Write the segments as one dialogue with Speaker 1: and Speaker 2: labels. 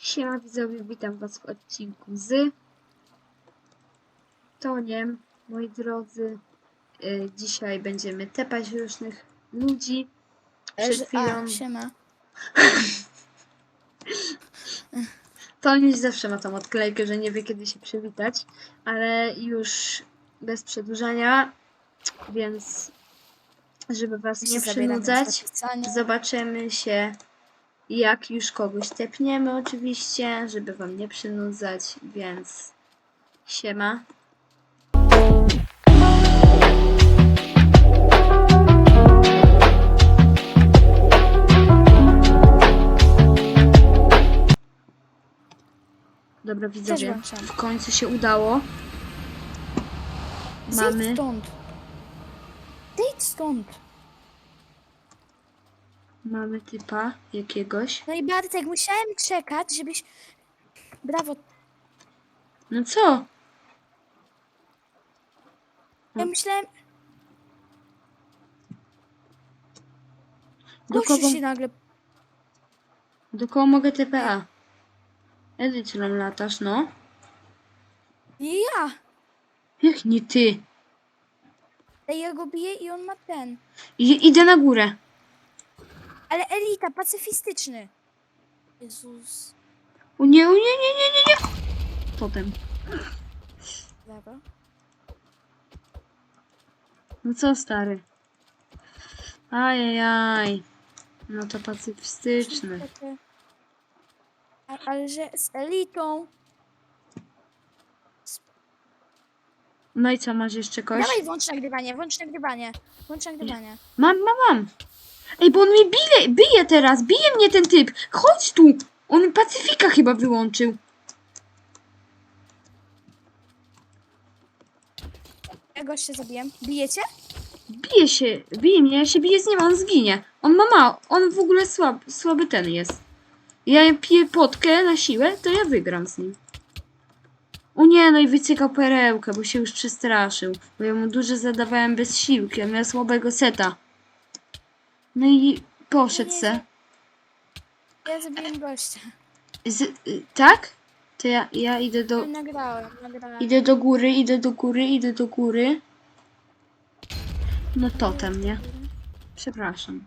Speaker 1: Siema widzowie, witam was w odcinku z Toniem, moi drodzy. Y, Dzisiaj będziemy tepać różnych ludzi. Przed chwilą
Speaker 2: A, siema.
Speaker 1: Toniuś zawsze ma tą odklejkę, że nie wie kiedy się przywitać, ale już bez przedłużania, więc żeby was nie
Speaker 2: zabieram
Speaker 1: przynudzać, zobaczymy się jak już kogoś tepniemy oczywiście, żeby wam nie przynudzać, więc siema. Dobra widzowie, w końcu się udało. Mamy.
Speaker 2: Zejdź stąd. Zejdź stąd.
Speaker 1: Mamy typa jakiegoś.
Speaker 2: No i Bartek, musiałem czekać, żebyś... Brawo.
Speaker 1: No co?
Speaker 2: Ja myślałem...
Speaker 1: Do kogo,
Speaker 2: się nagle...
Speaker 1: do kogo mogę TPA? Edycją latasz, no.
Speaker 2: I ja.
Speaker 1: Jak nie ty?
Speaker 2: Ja go biję i on ma ten.
Speaker 1: I, idę na górę.
Speaker 2: Ale elita, pacyfistyczny. Jezus.
Speaker 1: O nie, o nie, nie, nie, nie, nie. Potem.
Speaker 2: Dobra.
Speaker 1: No co stary? Ajajaj. No to pacyfistyczny.
Speaker 2: A, ale że z elitą.
Speaker 1: No i co, masz jeszcze kogoś?
Speaker 2: Dawaj, włącz nagrywanie, włącz nagrywanie. Włącz nagrywanie.
Speaker 1: Mam, mam, mam. Ej, bo on mnie bije, bije teraz, bije mnie ten typ. Chodź tu. On Pacyfika chyba wyłączył.
Speaker 2: Ja gościa zabiłem. Bijecie?
Speaker 1: Bije się, bije mnie, ja się biję z nim, on zginie. On ma mało, on w ogóle słab, słaby ten jest. Ja piję potkę na siłę, to ja wygram z nim. O nie, no i wycykał perełkę, bo się już przestraszył. Bo ja mu dużo zadawałem bez siłki, a miał słabego seta. No i poszedł se.
Speaker 2: Ja zabiłem gościa.
Speaker 1: Z, y, tak? To ja, ja idę do,
Speaker 2: Nagrałem, nagrałem.
Speaker 1: idę do góry, idę do góry, idę do góry. No totem, nie? Przepraszam.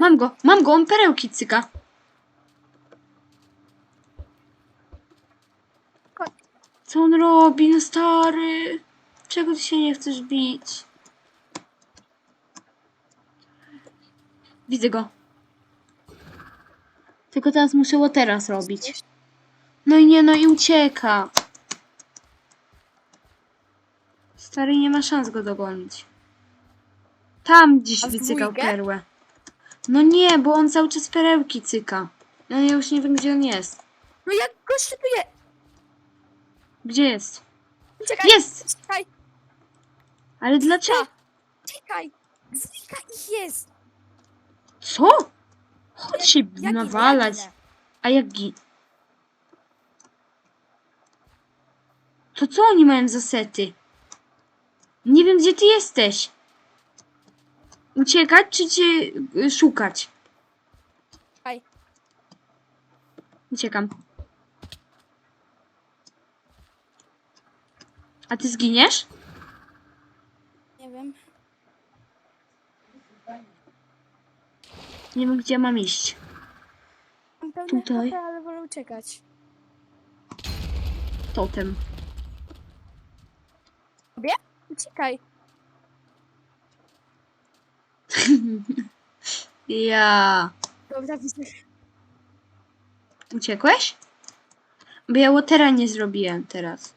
Speaker 1: Mam go, mam go, on perełki cyka. Co on robi, no stary? Czego ty się nie chcesz bić? Widzę go. Tylko teraz muszę go teraz robić. No i nie, no i ucieka. Stary nie ma szans go dogonić. Tam gdzieś
Speaker 2: A
Speaker 1: wycykał
Speaker 2: dwójkę?
Speaker 1: perłę. No nie, bo on cały czas perełki cyka. No ja już nie wiem gdzie on jest.
Speaker 2: No jak go szczytuję?
Speaker 1: Gdzie jest?
Speaker 2: Czekaj,
Speaker 1: Jest! Ale dlaczego?
Speaker 2: czekaj. Dwójka ich jest.
Speaker 1: Co? Chodź się nawalać. A jak gi... To co oni mają za sety? Nie wiem gdzie ty jesteś. Uciekać czy cię y, szukać?
Speaker 2: Czekaj.
Speaker 1: Uciekam. A ty zginiesz?
Speaker 2: Nie wiem.
Speaker 1: Nie wiem gdzie mam iść.
Speaker 2: Mam pełne
Speaker 1: Tutaj.
Speaker 2: HP, ale wolę uciekać.
Speaker 1: Totem.
Speaker 2: Tobie? Uciekaj.
Speaker 1: Ja.
Speaker 2: Dobra, widzę.
Speaker 1: Uciekłeś? Bo ja watera nie zrobiłem teraz.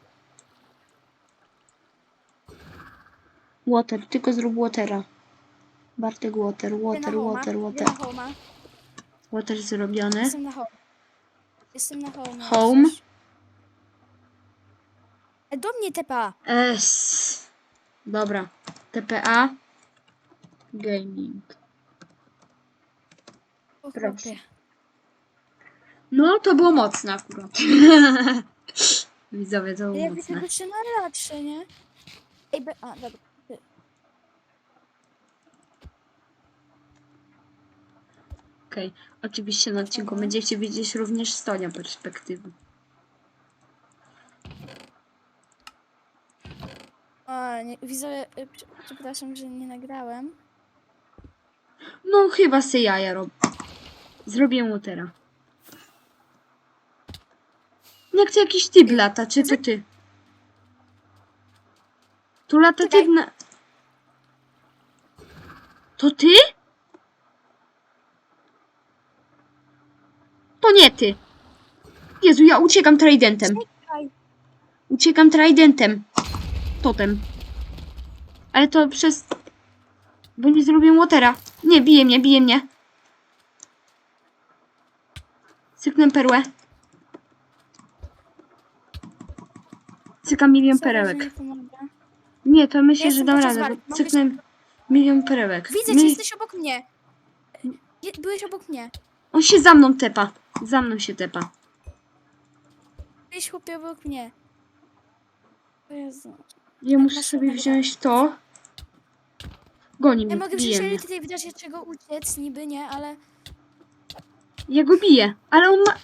Speaker 1: Water, tylko zrób watera. Bartek water, water,
Speaker 2: na homa.
Speaker 1: water, water.
Speaker 2: na homa.
Speaker 1: Water zrobiony.
Speaker 2: Jestem na home. Jestem na home.
Speaker 1: Home?
Speaker 2: E, do mnie tepa.
Speaker 1: S. Dobra. TPA. Gaming.
Speaker 2: O,
Speaker 1: Proszę.
Speaker 2: chłopie.
Speaker 1: No, to było mocne akurat. Widzowie, to było
Speaker 2: Jakby
Speaker 1: mocne.
Speaker 2: tego się naraczy, nie? Ej, be... A, dobra.
Speaker 1: Okej. Oczywiście na odcinku będziecie widzieć również Stonia perspektywy.
Speaker 2: O, nie, widzę, y, prze- przepraszam, że nie nagrałem.
Speaker 1: No chyba se jaja robię. Zrobię łotera. Jak to jakiś typ lata, czy to ty? Tu lata typ na... To ty? To nie ty. Jezu, ja uciekam tridentem.
Speaker 2: Czekaj.
Speaker 1: Uciekam tridentem. Totem. Ale to przez... Bo nie zrobię łotera. Nie, bije mnie, bije mnie. Cyknę perłę. Cykam milion
Speaker 2: Sorry, że
Speaker 1: perełek.
Speaker 2: nie pomogę.
Speaker 1: Nie, to myślę,
Speaker 2: Jestem
Speaker 1: że dam
Speaker 2: podczas
Speaker 1: radę. Bo cyknę milion perełek.
Speaker 2: Widzę,
Speaker 1: i
Speaker 2: jesteś obok mnie. Je, byłeś obok mnie.
Speaker 1: On się za mną tepa. Za mną się tepa.
Speaker 2: Byłeś chłopie obok mnie. O Jezu.
Speaker 1: Ja muszę
Speaker 2: masz
Speaker 1: sobie wziąć to. Goni
Speaker 2: Ja
Speaker 1: mnie,
Speaker 2: mogę
Speaker 1: bije mnie.
Speaker 2: przecież tutaj wydarzeć czego uciec, niby nie, ale...
Speaker 1: Ja go biję, ale on ma...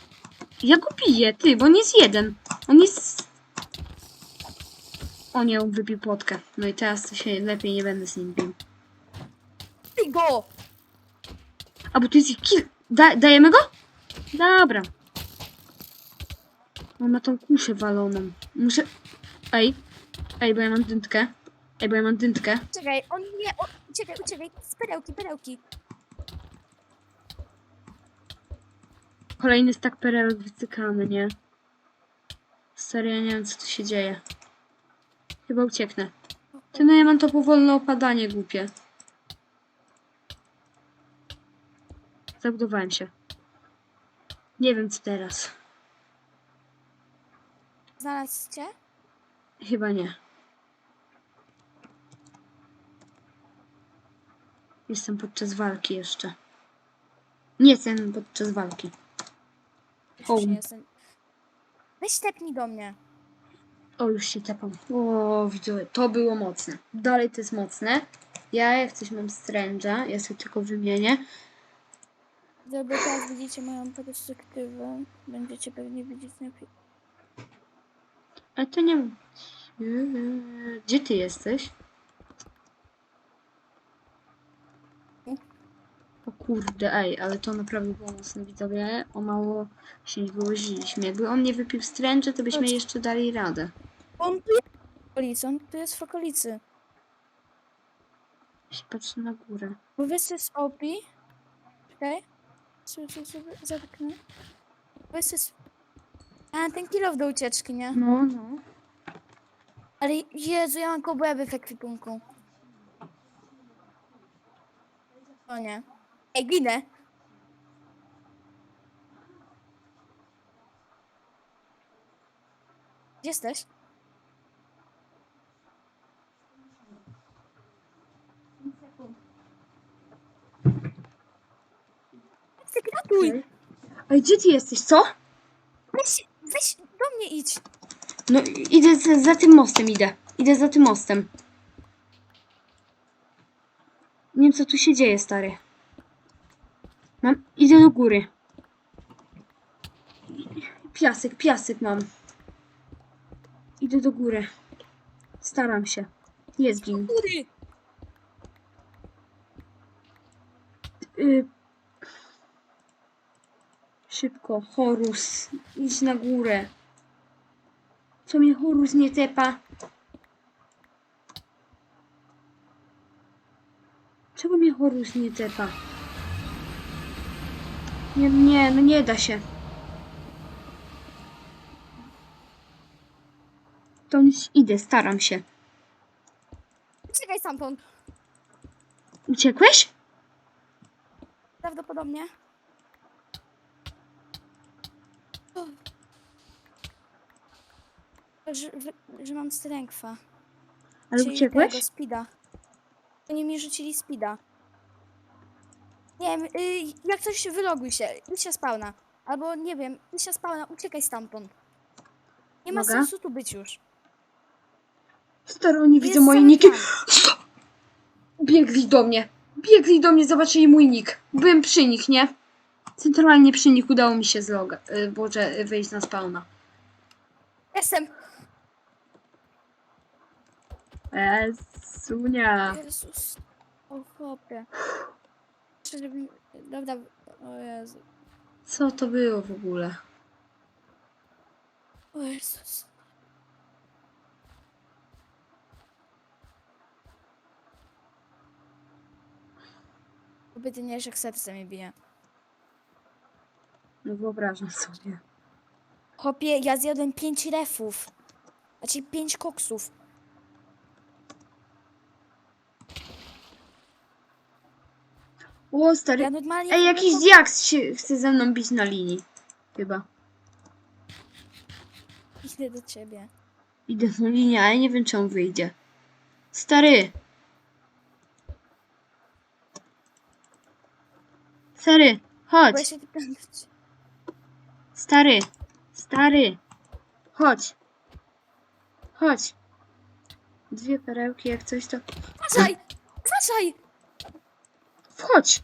Speaker 1: Ja go biję, ty, bo on jest jeden. On jest... O nie, on wypił płotkę. No i teraz to się lepiej nie będę z nim bił.
Speaker 2: Ty go!
Speaker 1: A bo to jest kill... Da, dajemy go? Dobra. On ma tą kuszę waloną. Muszę... Ej. Ej, bo ja mam dętkę. Ej, bo ja mam dętkę.
Speaker 2: Czekaj, on nie... O, uciekaj, uciekaj. Z perełki, perełki.
Speaker 1: Kolejny stak perełek wycykany, nie? Serio, ja nie wiem, co tu się dzieje. Chyba ucieknę. Ty, no ja mam to powolne opadanie głupie. Zabudowałem się. Nie wiem, co teraz.
Speaker 2: Znalazł cię?
Speaker 1: Chyba nie. Jestem podczas walki jeszcze. Nie jestem podczas walki.
Speaker 2: Już
Speaker 1: O.
Speaker 2: nie jestem. Weź do mnie.
Speaker 1: O, już się tepam. O, widzę, to było mocne. Dalej to jest mocne. Ja jak coś mam stręża, ja sobie tylko wymienię.
Speaker 2: Dobra, teraz widzicie moją perspektywę. Będziecie pewnie widzieć najpierw.
Speaker 1: Ale to nie. Gdzie ty jesteś? O kurde, ej, ale to naprawdę było mocne widzowie. O mało się nie wyłoziliśmy. Jakby on nie wypił stręża, to byśmy
Speaker 2: Chodź.
Speaker 1: jeszcze dali radę.
Speaker 2: On tu jest w okolicy, on tu jest w okolicy.
Speaker 1: Ja się patrzę na górę.
Speaker 2: Bo wiesz co jest OP? Czekaj. Sobie, sobie, sobie zatknę. Bo jest... jest- A, ten kilof do ucieczki, nie?
Speaker 1: No, no.
Speaker 2: Ale Jezu, ja mam kobłęby w ekwipunku. O nie. Ej, ginę. Gdzie jesteś?
Speaker 1: Ej, gdzie ty jesteś, co?
Speaker 2: Weź, weź do mnie idź.
Speaker 1: No, idę za, za tym mostem, idę. Idę za tym mostem. Nie wiem, co tu się dzieje, stary. Mam, idę do góry. Piasek, piasek mam. Idę do góry. Staram się. Jest gin.
Speaker 2: Góry.
Speaker 1: Y... Szybko, Horus. Idź na górę. Co mnie Horus nie tepa? Czego mnie Horus nie tepa? Nie, nie, no nie da się. To nic, idę, staram się.
Speaker 2: Czekaj stamtąd.
Speaker 1: Uciekłeś?
Speaker 2: Prawdopodobnie. Że, że mam strengtha.
Speaker 1: Ale
Speaker 2: czyli
Speaker 1: uciekłeś?
Speaker 2: Tego, speeda. Oni mi rzucili speeda. Nie wiem, y, jak coś wyloguj się, idź się spawna. Albo nie wiem, idź się spawna, uciekaj stamtąd. Nie ma
Speaker 1: Mogę?
Speaker 2: sensu tu być już.
Speaker 1: Stary, oni widzą moje niki.
Speaker 2: plan.
Speaker 1: Biegli do mnie. Biegli do mnie, zobaczyli mój nick. Byłem przy nich, nie? Centralnie przy nich udało mi się zloga, y, Boże, y, wyjść na spawna.
Speaker 2: Jestem!
Speaker 1: Eee, Sunia.
Speaker 2: Jezus. O chłopie. Dobra, o Jezu.
Speaker 1: Co to było w ogóle?
Speaker 2: O Jezus. Chłopie, ty nie wiesz jak serce mi bije.
Speaker 1: No wyobrażam sobie.
Speaker 2: Chłopie, ja zjadłem pięć refów. Znaczy pięć koksów.
Speaker 1: O, stary.
Speaker 2: Ja normalnie...
Speaker 1: Ej, jakiś diaks się chce ze mną bić na linii. Chyba.
Speaker 2: Idę do ciebie.
Speaker 1: Idę na linię, ale nie wiem, czy on wyjdzie. Stary. Stary, chodź. Stary. Stary. Chodź. Chodź. Dwie perełki, jak coś to...
Speaker 2: Uważaj! Uważaj!
Speaker 1: Wchodź.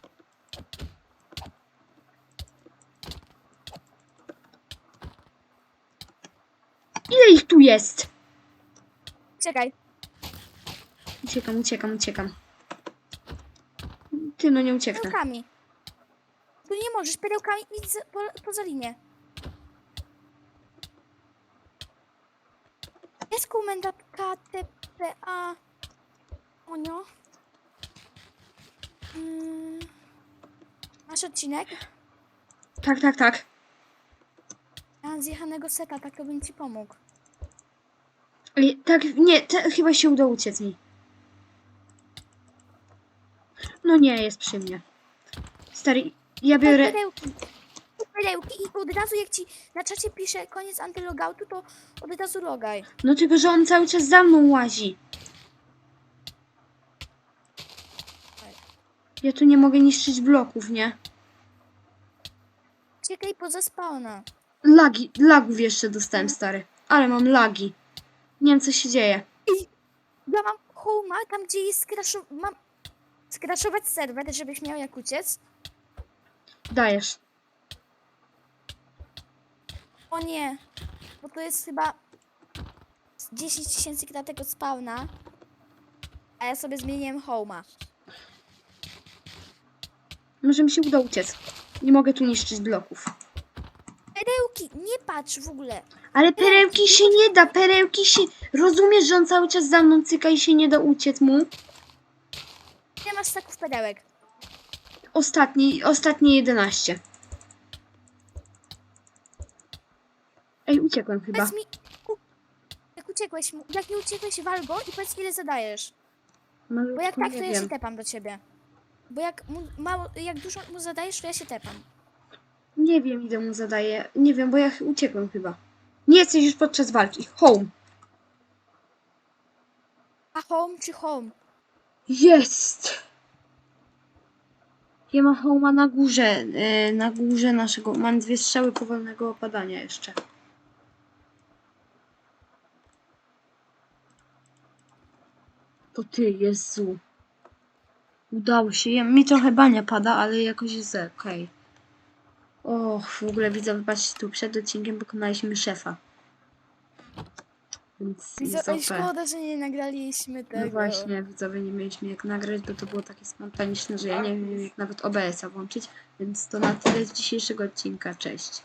Speaker 1: Ile ich tu jest?
Speaker 2: Czekaj.
Speaker 1: Uciekam, uciekam, uciekam. Ty, no nie ucieknę.
Speaker 2: Perełkami. Tu nie możesz perełkami za, po, poza linię. Jest komenda KTPA. Onio. Mm. Masz odcinek?
Speaker 1: Tak, tak, tak.
Speaker 2: Ja mam zjechanego seta, tak to bym ci pomógł.
Speaker 1: Ej, tak, nie, te, chyba się uda uciec mi. No nie, jest przy mnie. Stary, ja biorę...
Speaker 2: perełki. Perełki i od razu jak ci na czacie pisze koniec antylogoutu, to od razu logaj.
Speaker 1: No tylko, że on cały czas za mną łazi. Ja tu nie mogę niszczyć bloków, nie?
Speaker 2: Czekaj poza spawna.
Speaker 1: Lagi, lagów jeszcze dostałem, stary. Ale mam lagi. Nie wiem, co się dzieje.
Speaker 2: Ja mam homa, tam gdzie jest skraszo... Mam skraszować serwer, żebyś miał jak uciec.
Speaker 1: Dajesz.
Speaker 2: O nie, bo to jest chyba z 10 tysięcy kratek od spawna. A ja sobie zmieniłem homa.
Speaker 1: Może mi się uda uciec. Nie mogę tu niszczyć bloków.
Speaker 2: Perełki, nie patrz w ogóle.
Speaker 1: Ale perełki się nie da, perełki się... Rozumiesz, że on cały czas za mną cyka i się nie da uciec mu?
Speaker 2: Nie masz taków perełek.
Speaker 1: Ostatni, ostatnie 11. Ej, uciekłem chyba.
Speaker 2: Powiedz mi, u- jak uciekłeś, mu- jak nie uciekłeś, wal go i powiedz ile zadajesz. Bo jak tak, to ja się tepam do ciebie. Bo jak, mu, mało, jak dużo mu zadajesz, to ja się tepam.
Speaker 1: Nie wiem, ile mu zadaję. Nie wiem, bo ja uciekłem chyba. Nie jesteś już podczas walki. Home.
Speaker 2: A home czy home?
Speaker 1: Jest! Ja mam homa na górze, e, na górze naszego. Mam dwie strzały powolnego opadania jeszcze. To ty, Jezu. Udało się. Ja, mi trochę bania pada, ale jakoś jest okej. Och, w ogóle widzę, wybaczcie, tu przed odcinkiem pokonaliśmy szefa. Więc jest OP.
Speaker 2: szkoda, że nie nagraliśmy tego.
Speaker 1: No właśnie, widzowie, nie mieliśmy jak nagrać, bo to było takie spontaniczne, że ja nie wiem jak nawet OBS-a włączyć, więc to na tyle z dzisiejszego odcinka. Cześć.